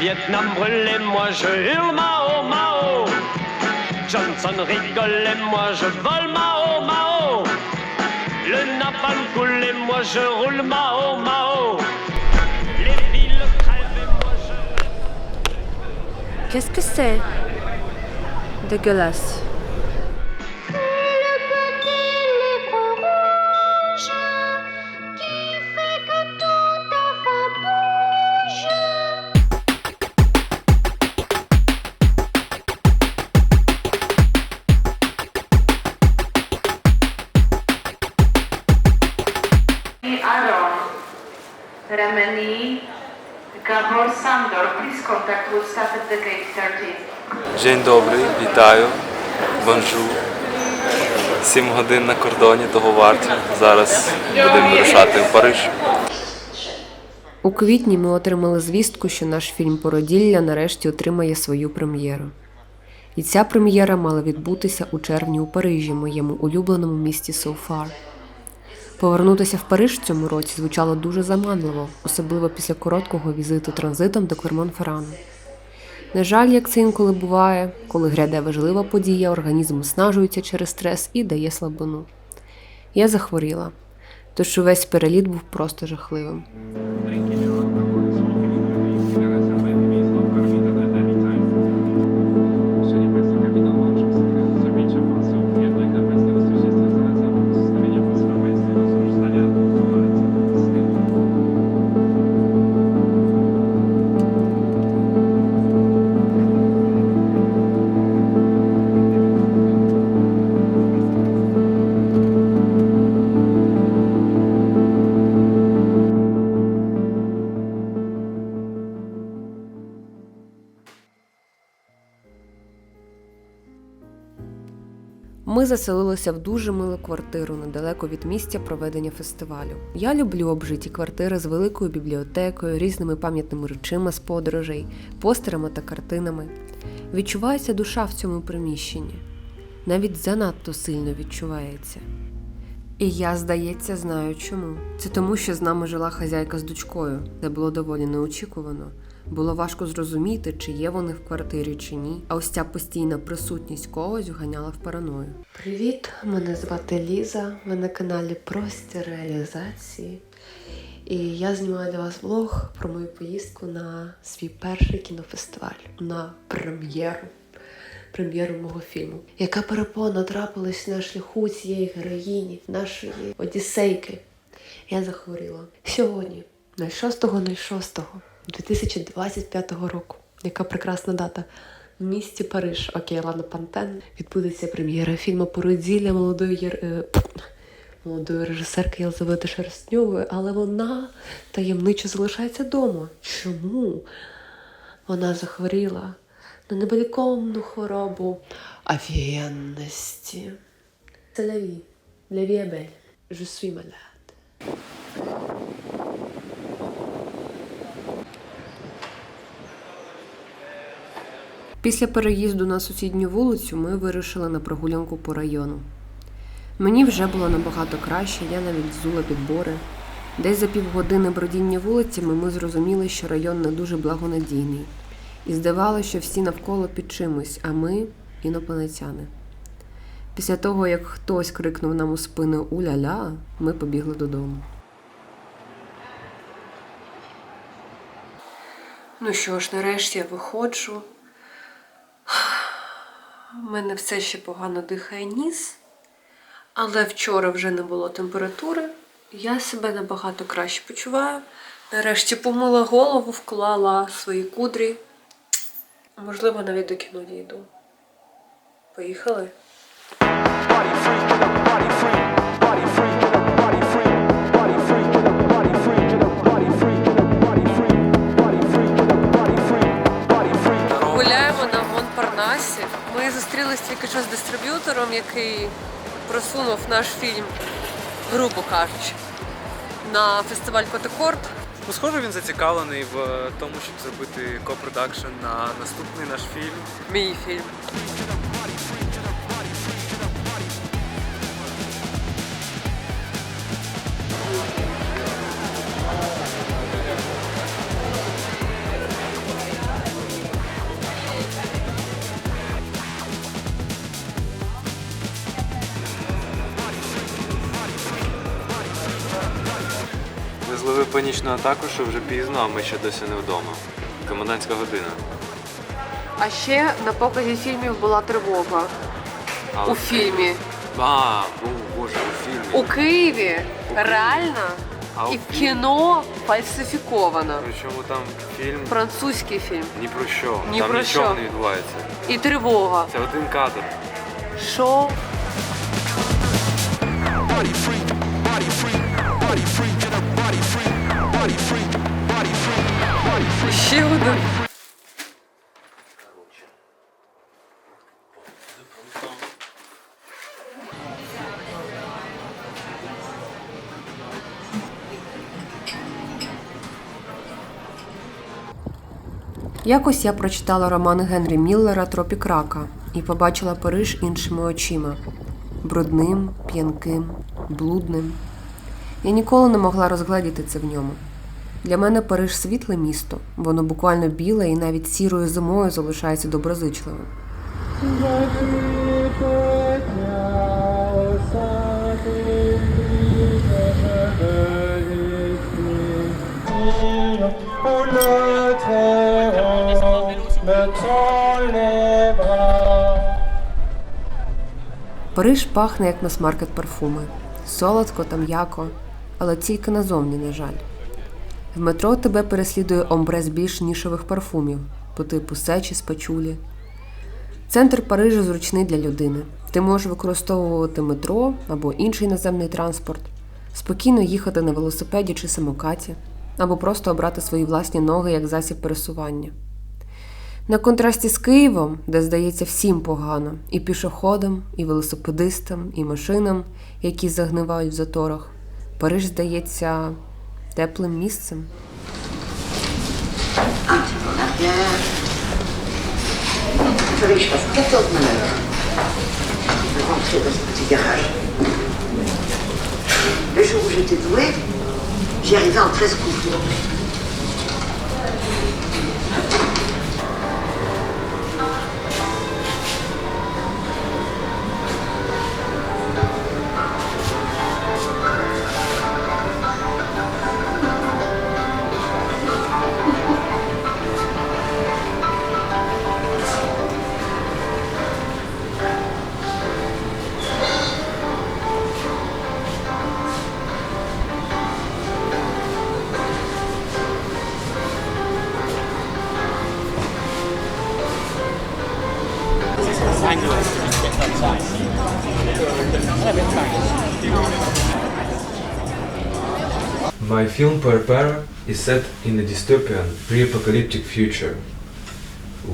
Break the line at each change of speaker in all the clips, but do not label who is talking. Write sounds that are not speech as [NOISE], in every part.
Vietnam brûle et moi je hurle Mao, Mao. Johnson rigole et moi je vole Mao, Mao. Le napalm coule et moi je roule Mao, Mao. Les villes crèvent moi je...
Qu'est-ce que c'est Dégueulasse.
Remini, Gabor Sandor, please contact with staff at the gate 13.
День добрий, вітаю, бонжу. Сім годин на кордоні, того варті. Зараз будемо вирушати в Париж.
У квітні ми отримали звістку, що наш фільм Породілля нарешті отримає свою прем'єру. І ця прем'єра мала відбутися у червні у Парижі, моєму улюбленому місті So Far. Повернутися в Париж в цьому році звучало дуже заманливо, особливо після короткого візиту транзитом до Клермон-Феррану. На жаль, як це інколи буває, коли гряде важлива подія, організм снажується через стрес і дає слабину. Я захворіла, тож увесь переліт був просто жахливим. Ми заселилися в дуже милу квартиру недалеко від місця проведення фестивалю. Я люблю обжиті квартири з великою бібліотекою, різними пам'ятними речима з подорожей, постерами та картинами. Відчувається душа в цьому приміщенні. Навіть занадто сильно відчувається. І я, здається, знаю чому. Це тому, що з нами жила хазяйка з дочкою. Це було доволі неочікувано. Було важко зрозуміти, чи є вони в квартирі чи ні. А ось ця постійна присутність когось вганяла в параною. Привіт, мене звати Ліза. Ви на каналі Простір реалізації. І я знімаю для вас влог про мою поїздку на свій перший кінофестиваль на прем'єру. Прем'єру мого фільму. Яка перепона трапилась на шляху цієї героїні, нашої одіссейки. Я захворіла сьогодні, 06.06. 2025 року. Яка прекрасна дата. В місті Париж, окей, ладно, Пантен. Відбудеться прем'єра фільму Породілля молодої е, [CLEARS THROAT] молодої режисерки Єлизавети Шерстньової, але вона таємничо залишається вдома. Чому? Вона захворіла на невеликомну хворобу авієнності. Це vie est suis malade. Після переїзду на сусідню вулицю ми вирушили на прогулянку по району. Мені вже було набагато краще, я навіть взула підбори. Десь за півгодини бродіння вулицями ми зрозуміли, що район не дуже благонадійний. І здавалося, що всі навколо під чимось, а ми інопланетяни. Після того, як хтось крикнув нам у спину Уля-ля, ми побігли додому. Ну що ж, нарешті я виходжу. У мене все ще погано дихає ніс, але вчора вже не було температури. Я себе набагато краще почуваю. Нарешті помила голову, вклала свої кудрі. Можливо, навіть до кіно дійду. Поїхали. Гуляємо зустрілися тільки що з дистриб'ютором, який просунув наш фільм, грубо кажучи, на фестиваль Котикорт.
Ну, схоже, він зацікавлений в тому, щоб зробити копродакшн на наступний наш фільм.
Мій фільм.
Зловив панічну атаку, що вже пізно, а ми ще досі не вдома. Комендантська година.
А ще на показі фільмів була тривога.
А,
У фільмі.
А, о, боже, у фільмі.
У Києві реально
А у
і в
фільмі?
кіно фальсифіковано.
Причому там фільм
Французький фільм.
ні про що.
Ні
там
про
нічого
що.
не відбувається.
І тривога.
Це один кадр.
Що? Ще один. Якось я прочитала роман Генрі Міллера Тропік рака і побачила Париж іншими очима брудним, п'янким, блудним. Я ніколи не могла розгледіти це в ньому. Для мене Париж світле місто, воно буквально біле і навіть сірою зимою залишається доброзичливим. Париж пахне як мас-маркет парфуми. Солодко та м'яко, але тільки назовні, на жаль. В метро тебе переслідує омбре з більш нішових парфумів, по типу сечі з пачулі. Центр Парижа зручний для людини. Ти можеш використовувати метро або інший наземний транспорт, спокійно їхати на велосипеді чи самокаті, або просто обрати свої власні ноги як засіб пересування. На контрасті з Києвом, де здається всім погано, і пішоходам, і велосипедистам, і машинам, які загнивають в заторах, Париж здається теплим місцем.
Un petit peu en arrière. Il fallait que je fasse 14 manœuvres pour rentrer dans ce petit garage. Le jour où j'étais douée, j'y arrivais en 13 coups.
My film Perpera is set in a dystopian, pre-apocalyptic future,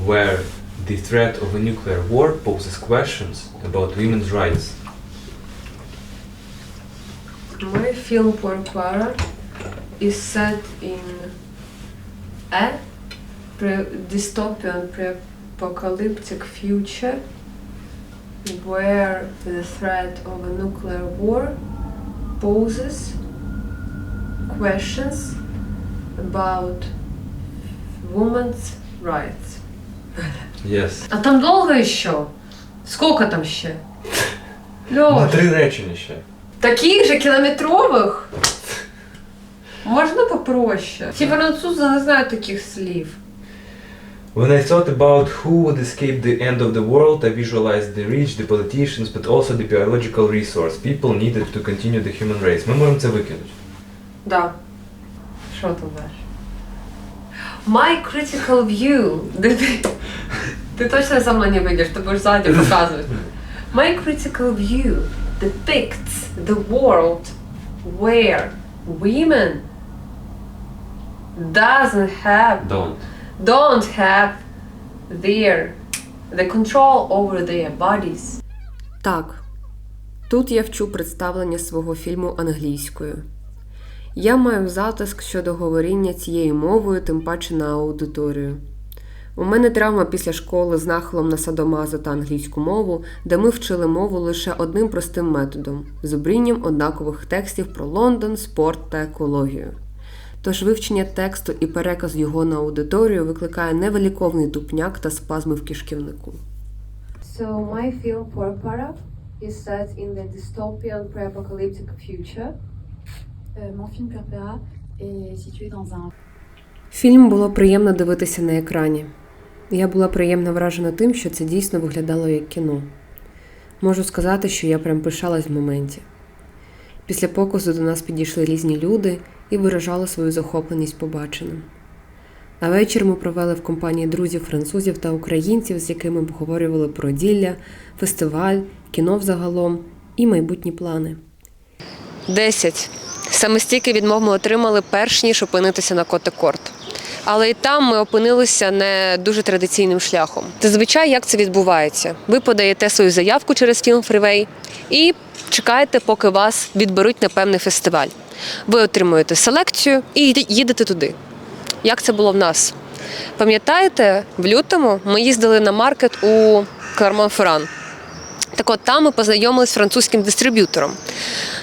where the threat of a nuclear war poses questions about women's rights.
My film Porpara is set in a pre- dystopian pre-apocalyptic future where the threat of a nuclear war poses questions about women's rights.
Yes.
А там довго еще? Сколько там ще? Лёш,
Три речення ще.
таких же кілометрових? Можна попроще? Ті французи не знають таких слів.
When I thought about who would escape the end of the world, I visualized the rich, the politicians, but also the biological resource people needed to continue the human race. Ми можемо це викинути.
Да. Що там далі? My critical view. Ти, ти, ти точно за мною не вийдеш, ти будеш ззаді показувати. My critical view depicts the world where women doesn't have
Don't.
don't have their the control over their bodies. Так. Тут я вчу представлення свого фільму англійською. Я маю затиск щодо говоріння цією мовою, тим паче на аудиторію. У мене травма після школи з нахилом на садомазу та англійську мову, де ми вчили мову лише одним простим методом зубрінням однакових текстів про Лондон, спорт та екологію. Тож вивчення тексту і переказ його на аудиторію викликає невеликовний тупняк та спазми в кишківнику. So my film Porpara is set in the dystopian pre-apocalyptic future.
Euh, mon film Purpura est situé dans un
Фільм було приємно дивитися на екрані. Я була приємно вражена тим, що це дійсно виглядало як кіно. Можу сказати, що я прям пишалась в моменті. Після показу до нас підійшли різні люди і виражали свою захопленість побаченим. А вечір ми провели в компанії друзів французів та українців, з якими обговорювали про ділля, фестиваль, кіно взагалом і майбутні плани. Десять. Саме стільки відмов ми отримали перш ніж опинитися на Котекорт. Але і там ми опинилися не дуже традиційним шляхом. Зазвичай як це відбувається? Ви подаєте свою заявку через фільм Фрівей і чекаєте, поки вас відберуть на певний фестиваль. Ви отримуєте селекцію і їдете туди. Як це було в нас? Пам'ятаєте, в лютому ми їздили на маркет у Клермон-Ферран. Так от там ми познайомилися з французьким дистриб'ютором.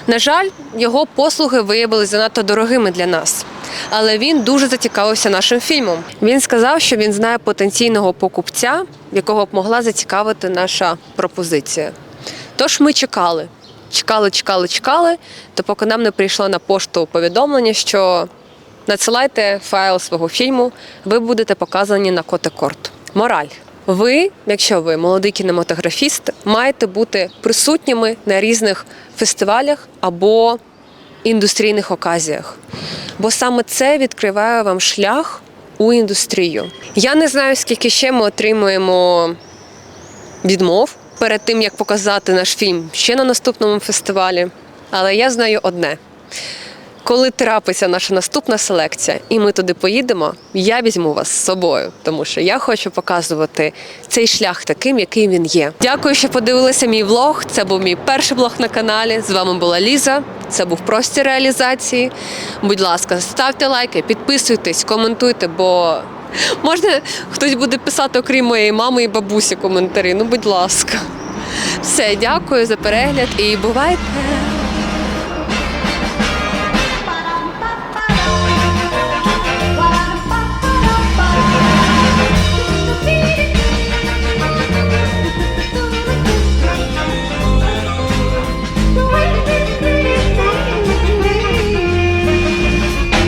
На жаль, його послуги виявилися занадто дорогими для нас. Але він дуже зацікавився нашим фільмом. Він сказав, що він знає потенційного покупця, якого б могла зацікавити наша пропозиція. Тож ми чекали. Чекали, чекали, чекали, то поки нам не прийшло на пошту повідомлення, що надсилайте файл свого фільму, ви будете показані на Котекорт. Мораль. Ви, якщо ви молодий кінематографіст, маєте бути присутніми на різних фестивалях або індустрійних оказіях. Бо саме це відкриває вам шлях у індустрію. Я не знаю, скільки ще ми отримуємо відмов перед тим, як показати наш фільм ще на наступному фестивалі. Але я знаю одне: коли трапиться наша наступна селекція, і ми туди поїдемо, я візьму вас з собою, тому що я хочу показувати цей шлях таким, яким він є. Дякую, що подивилися мій влог. Це був мій перший блог на каналі. З вами була Ліза. Це був простір реалізації. Будь ласка, ставте лайки, підписуйтесь, коментуйте, бо можна хтось буде писати, окрім моєї мами і бабусі, коментарі. Ну, будь ласка. Все, дякую за перегляд і бувайте!